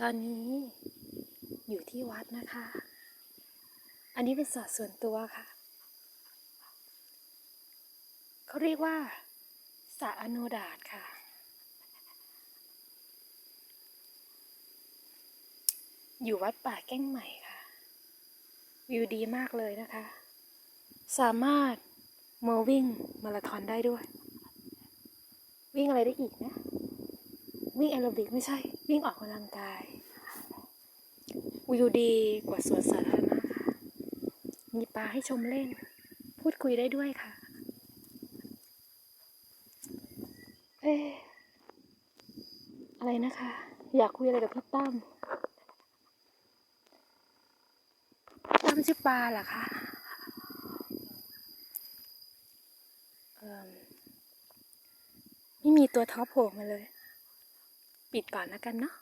ตอนนี้อยู่ที่วัดนะคะ อันนี้เป็นสระส่วนตัวค่ะ เขาเรียกว่าสระอโนดาตค่ะ อยู่วัดป่าแก้งใหม่ค่ะ วิวดีมากเลยนะคะ สามารถมาวิ่งมาราธอนได้ด้วย วิ่งอะไรได้อีกนะ วิ่งแอโรบิกไม่ใช่ วิ่งออกกำลังกายวิวดีกว่าสวนสาธารณะค่ะ มีปลาให้ชมเล่น พูดคุยได้ด้วยค่ะ เอ๊อะไรนะคะ อยากคุยอะไรกับพี่ตั้ม ตั้มชื่อปลาเหรอคะเอิ่มไม่มีตัวท็อปโผล่มาเลย ปิดก่อนแล้วกันเนาะ